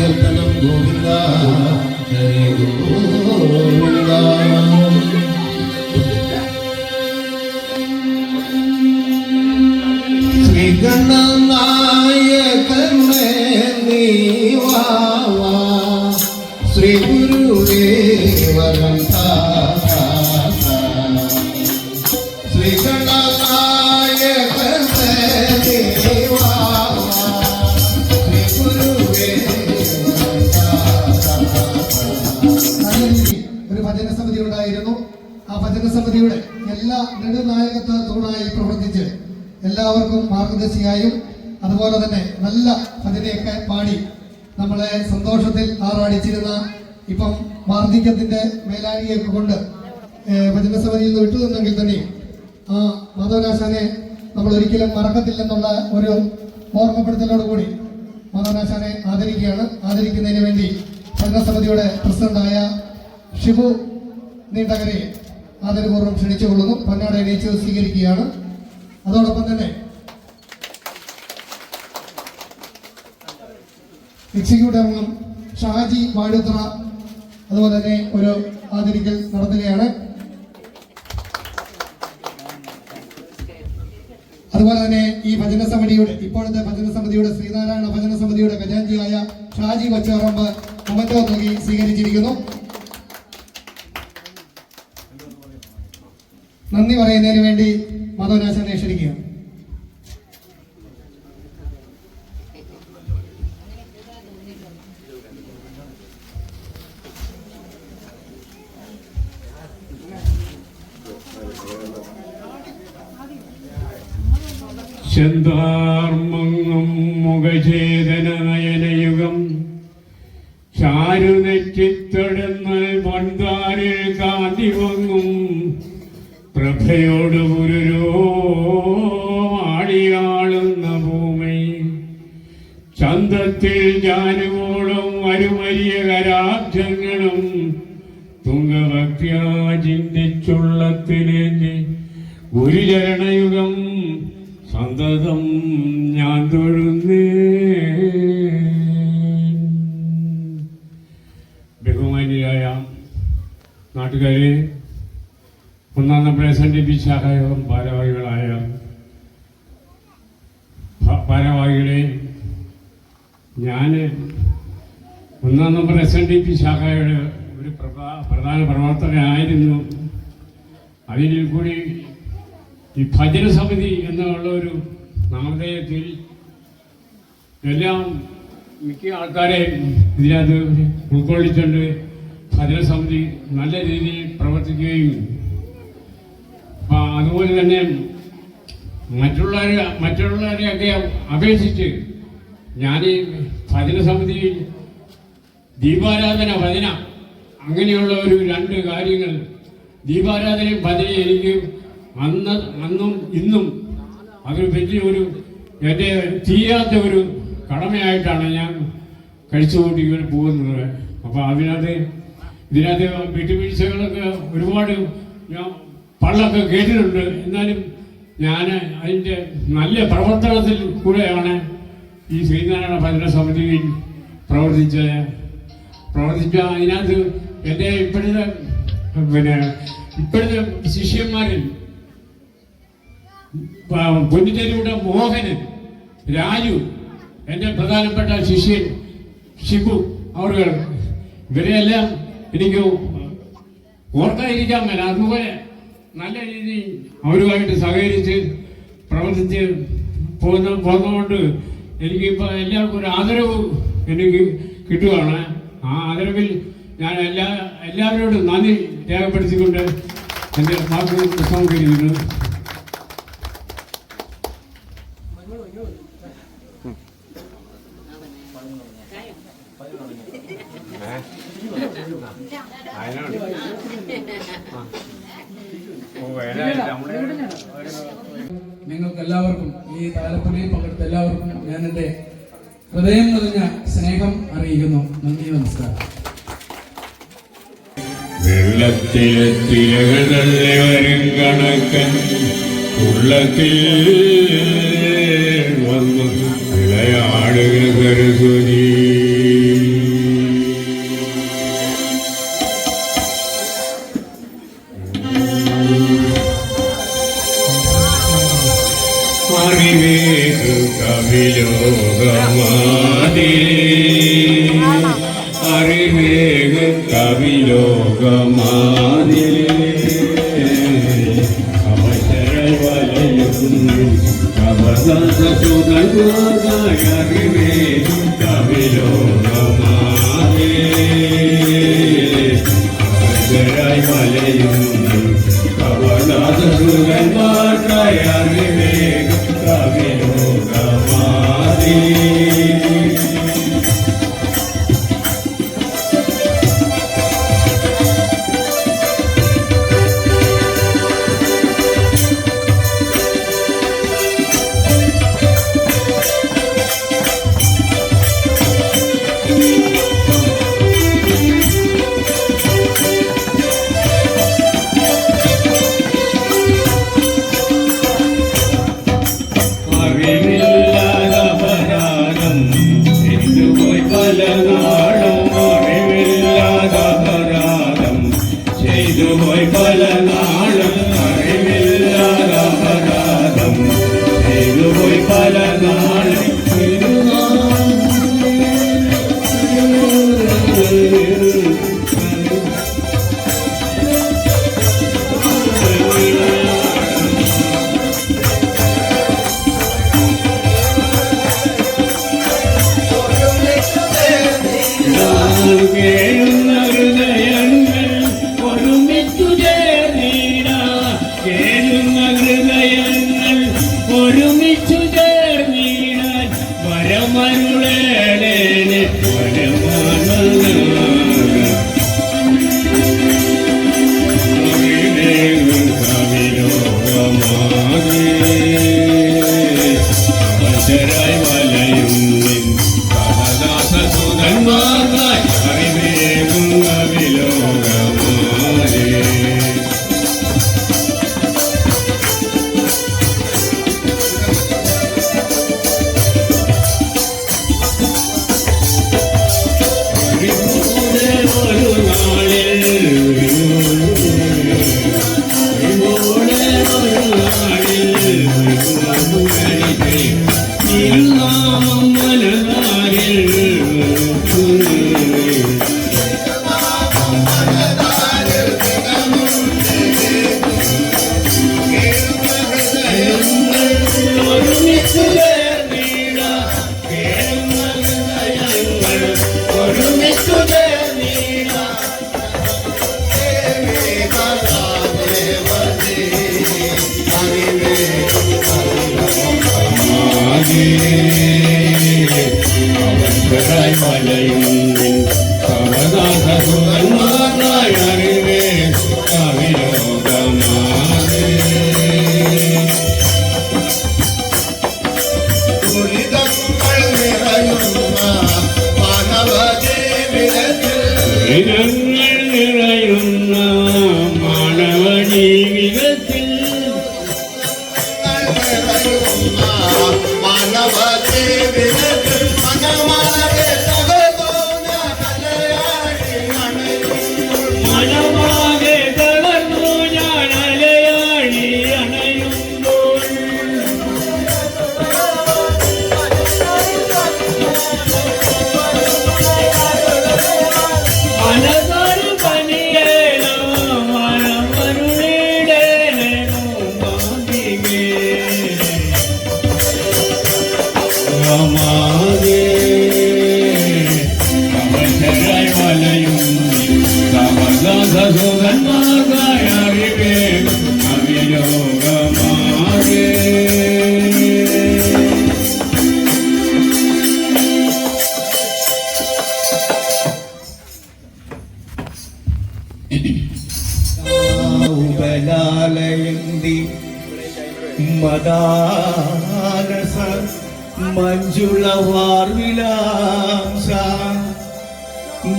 సంకీర్తనం గోవింద హరి గోవింద. శ్రీ శ్రీ గురువే వరం സമിതിയുടെ എല്ലാ നെടുനായകത്വത്തോടായി പ്രവർത്തിച്ച് എല്ലാവർക്കും മാർഗദർശിയായും അതുപോലെ തന്നെ നല്ല ഭജനയൊക്കെ പാടി നമ്മളെ സന്തോഷത്തിൽ ആറാടിച്ചിരുന്ന ഇപ്പം വാർദ്ധക്യത്തിന്റെ മേലാഴിയൊക്കെ കൊണ്ട് ഭജന സമിതിയിൽ നിന്ന് വിട്ടുനിന്നെങ്കിൽ തന്നെയും ആ മാധവനാശാനെ നമ്മൾ ഒരിക്കലും മറക്കത്തില്ലെന്നുള്ള ഒരു ഓർമ്മപ്പെടുത്തലോടുകൂടി മാധവനാശാനെ ആദരിക്കുകയാണ്. ആദരിക്കുന്നതിന് വേണ്ടി ഭരണസമിതിയുടെ പ്രസിഡന്റായ ഷിബു നീണ്ടകരെ ആദരപൂർവം ക്ഷണിച്ചുകൊള്ളുന്നു. പൊന്നാട എണീച്ചത് സ്വീകരിക്കുകയാണ്. അതോടൊപ്പം തന്നെ എക്സിക്യൂട്ടീവ് അംഗം ഷാജി വാഴുത്ര അതുപോലെ തന്നെ ഒരു ആദരിക്കൽ നടത്തുകയാണ്. അതുപോലെ തന്നെ ഈ ഭജന സമിതിയുടെ ഇപ്പോഴത്തെ ഭജന സമിതിയുടെ ശ്രീനാരായണ ഭജന സമിതിയുടെ ഖജാഞ്ചിയായ ഷാജി വച്ചാറമ്പ് മൊമറ്റോ നൽകി സ്വീകരിച്ചിരിക്കുന്നു. നന്ദി പറയുന്നതിന് വേണ്ടി മാധവനാശനെ ക്ഷണിക്കുക ചെന്താർമങ്ങും മുഖചേതന ഗുരുരോ ആടിയാളുന്ന ഭൂമി. ചന്തത്തിൽ ജാനുവോളം വരുമരിയ കരാബ്ജങ്ങളും തുങ്കഭക്തിയാ ചിന്തിച്ചുള്ളത്തിലേന്തി ഗുരുചരണയുഗം സന്തതം ഞാൻ തൊഴുന്നേ ബഹുമാനിയായ നാട്ടുകാരെ ഒന്നാം നമ്പർ എസ് എൻ ഭാരവാഹികളായ ഭാരവാഹികളെ ഞാൻ ഒന്നാം number S N D P ശാഖയുടെ ഒരു പ്രധാ- പ്രധാന പ്രവർത്തകനായിരുന്നു. അതിൽ കൂടി ഈ ഭജന സമിതി എന്നുള്ള ഒരു നാമധേയത്തിൽ എല്ലാം മിക്ക ആൾക്കാരെയും ഇതിനകത്ത് ഉൾക്കൊള്ളിച്ചുകൊണ്ട് ഭജന സമിതി നല്ല രീതിയിൽ പ്രവർത്തിക്കുകയും അതുപോലെ തന്നെ മറ്റുള്ളവരെ മറ്റുള്ളവരെയൊക്കെ അപേക്ഷിച്ച് ഞാൻ ഈ ഭജന സമിതിയിൽ ദീപാരാധന ഭജന അങ്ങനെയുള്ള ഒരു രണ്ട് കാര്യങ്ങൾ ദീപാരാധനയും ഭജനയും എനിക്ക് അന്ന് അന്നും ഇന്നും അതൊരു വലിയൊരു എന്റെ തീരാത്ത ഒരു കടമയായിട്ടാണ് ഞാൻ കഴിച്ചുകൂട്ടി ഇവർ പോകുന്നത്. അപ്പോൾ അതിനകത്ത് ഇതിനകത്ത് വിട്ടുവീഴ്ചകളൊക്കെ ഒരുപാട് ഞാൻ പള്ളൊക്കെ കേട്ടിട്ടുണ്ട്. എന്നാലും ഞാൻ അതിന്റെ നല്ല പ്രവർത്തനത്തിൽ കൂടെയാണ് ഈ ശ്രീനാരായണ ഭജന സമിതിയിൽ പ്രവർത്തിച്ചത് പ്രവർത്തിച്ച അതിനകത്ത് എന്റെ ഇപ്പോഴത്തെ പിന്നെ ഇപ്പോഴത്തെ ശിഷ്യന്മാരിൽ പൊന്നിച്ചേരിയുടെ മോഹനൻ രാജു എന്റെ പ്രധാനപ്പെട്ട ശിഷ്യൻ ഷിബു അവർ ഇവരെയെല്ലാം എനിക്ക് ഓർക്കാതിരിക്കാൻ മേല. അതുപോലെ നല്ല രീതിയിൽ അവരുമായിട്ട് സഹകരിച്ച് പ്രവർത്തിച്ച് പോകുന്ന പോകുന്നതുകൊണ്ട് എനിക്കിപ്പോൾ എല്ലാവർക്കും ഒരു ആദരവ് എനിക്ക് കിട്ടുകയാണ്. ആ ആദരവിൽ ഞാൻ എല്ലാ എല്ലാവരോടും നന്ദി രേഖപ്പെടുത്തിക്കൊണ്ട് എന്റെ വാക്കുകൾ പുസ്തകം കഴിയുന്നു നിങ്ങൾക്ക് എല്ലാവർക്കും ഈ താലപ്പൊലിയിൽ പങ്കെടുത്ത എല്ലാവർക്കും ഞാൻ എന്റെ ഹൃദയം നിറഞ്ഞ സ്നേഹം അറിയിക്കുന്നു. നന്ദി നമസ്കാരം. വെള്ളത്തിലെ തിരകളെ വരും കണക്കൻ? ഉള്ളത്തിൽ വന്നു വിളയാടുക അറിവേകു കവിലോകമാതി അറിവേകു കവിലോകമാതി അവസര വലയുന്നു അവസരസുതനായ അറിവേകു அவன் மலையும். ഉപലാലയന്തി മദാനസ മഞ്ജുളവാർവിലാംസ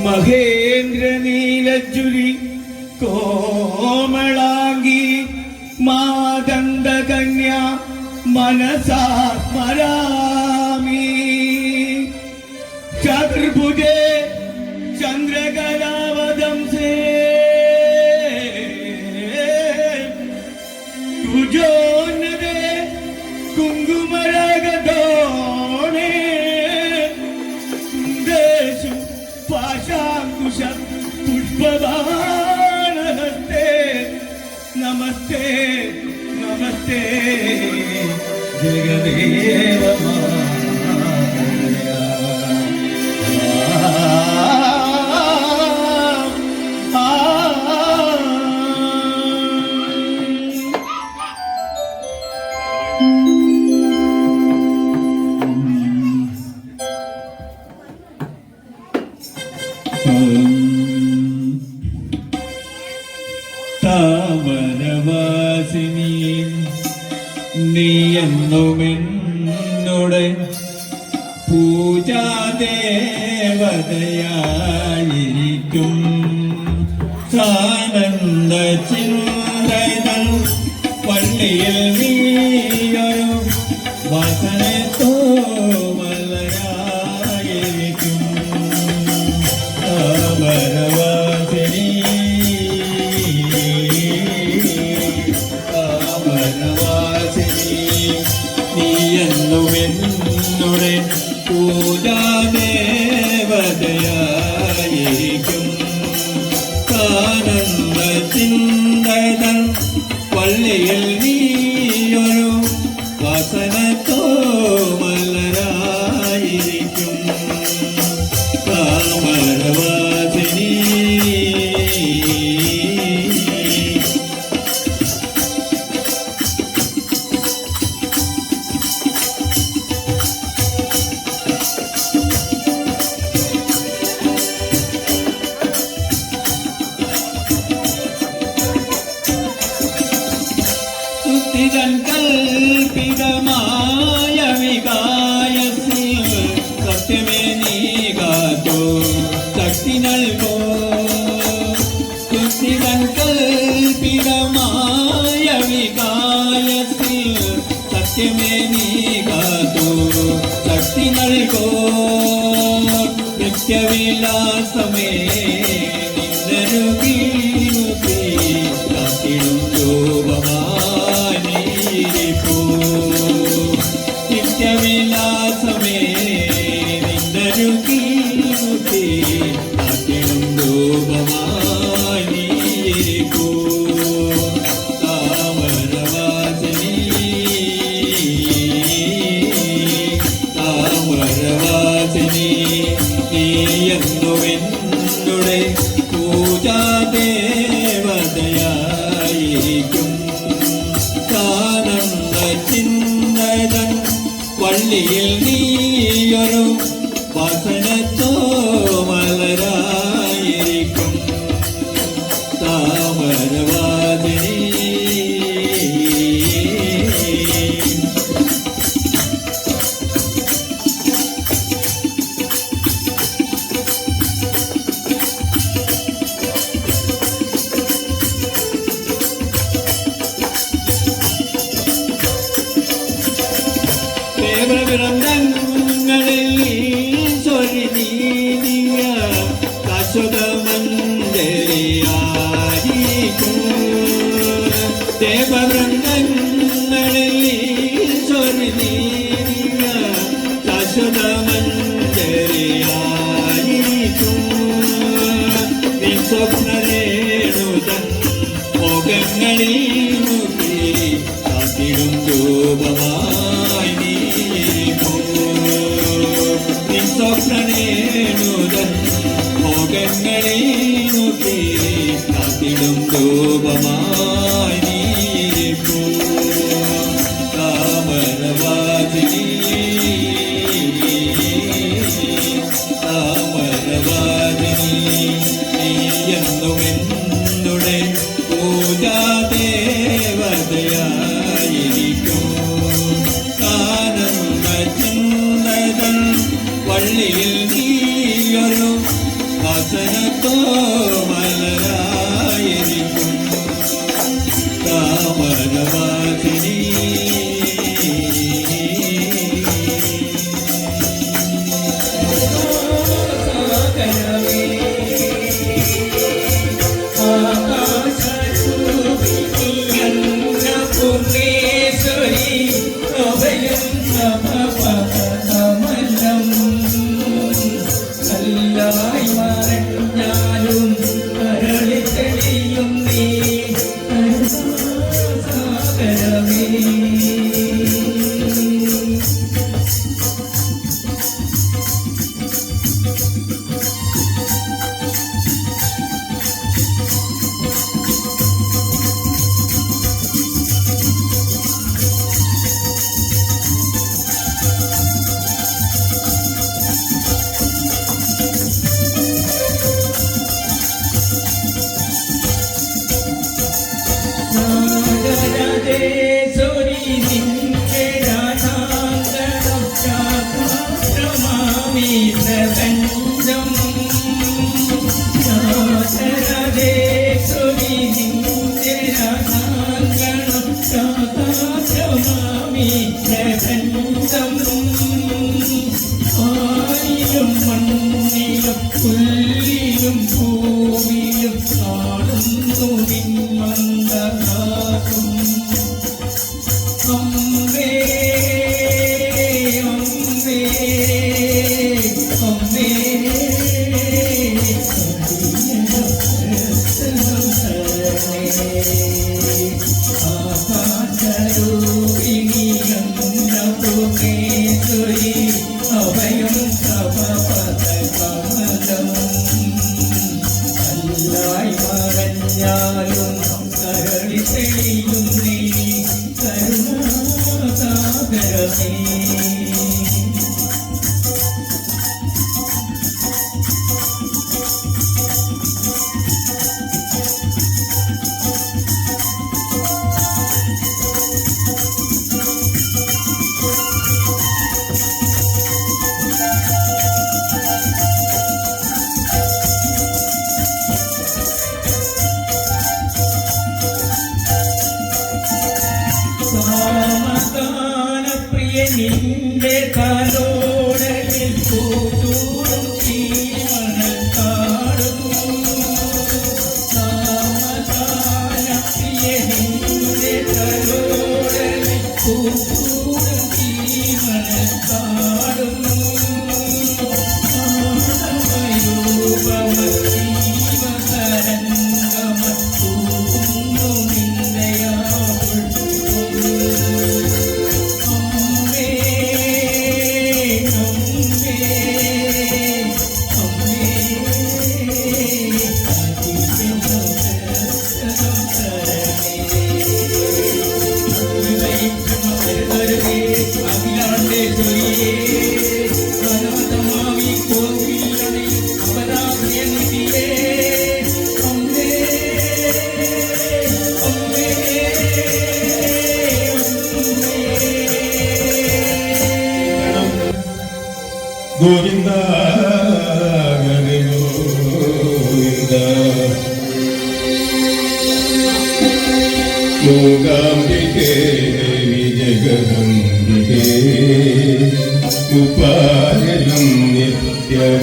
മഹേന്ദ്രനീലജ്ജുലി കോമളാംഗി മാദന്തകന്യ മനസാത്മരാമി ചതുർഭുജേ പുഷ്പവാണത്തെ നമസ്തേ നമസ്തേ. ജഗതേ ദേവതയായിരിക്കും. ആനന്ദ ചിന്തകൾ പള്ളിയിൽ ശക്തി നൽകോ. നിത്യവിലാസമേ നിന്നരുകി. എന്നിൽ നീയൊരു വസനത്തോ Baba. see. Ooh. Govinda Govinda ലോകാംബികേ ദേവി ജഗദംബികേ ഉപായനം നിത്യമഹനായികേ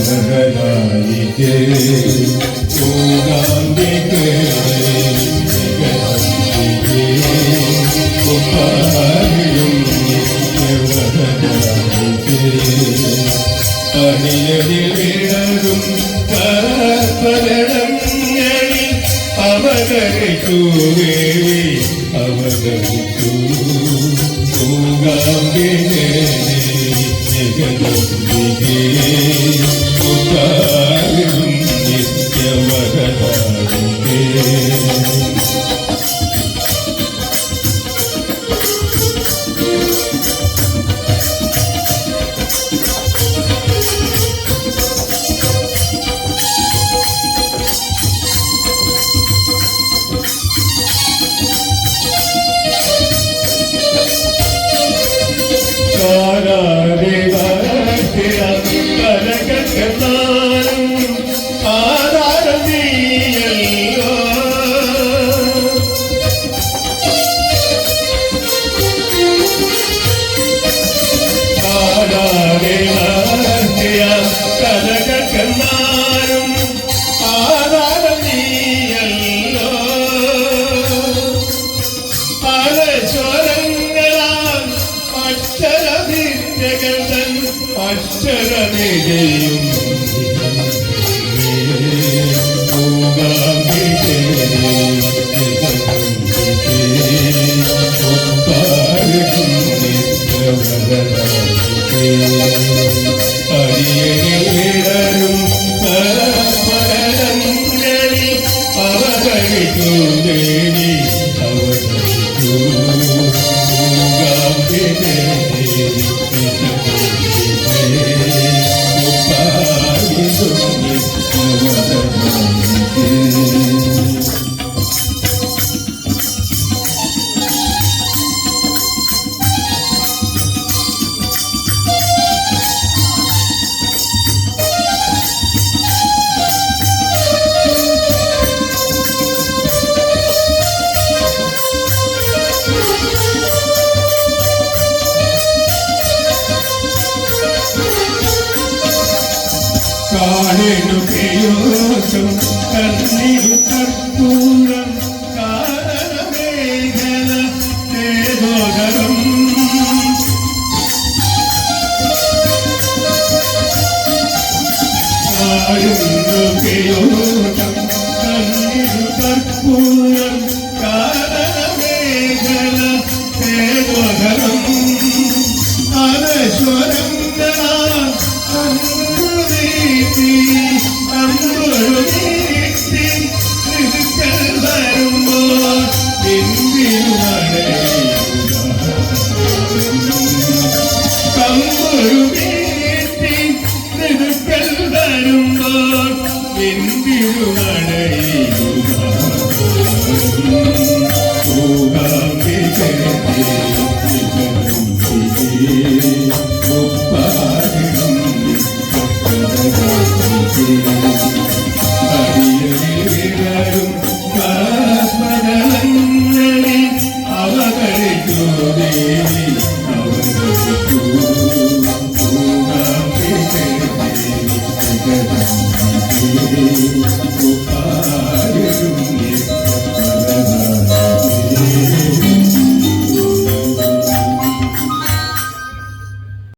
അവതരിച്ചു. ദേവി അവതരിച്ചു ൂകാംബികേ ജഗദംബികേ കാലിടുകയോസം കണ്ണീരു കർപ്പൂരം എന്തിനു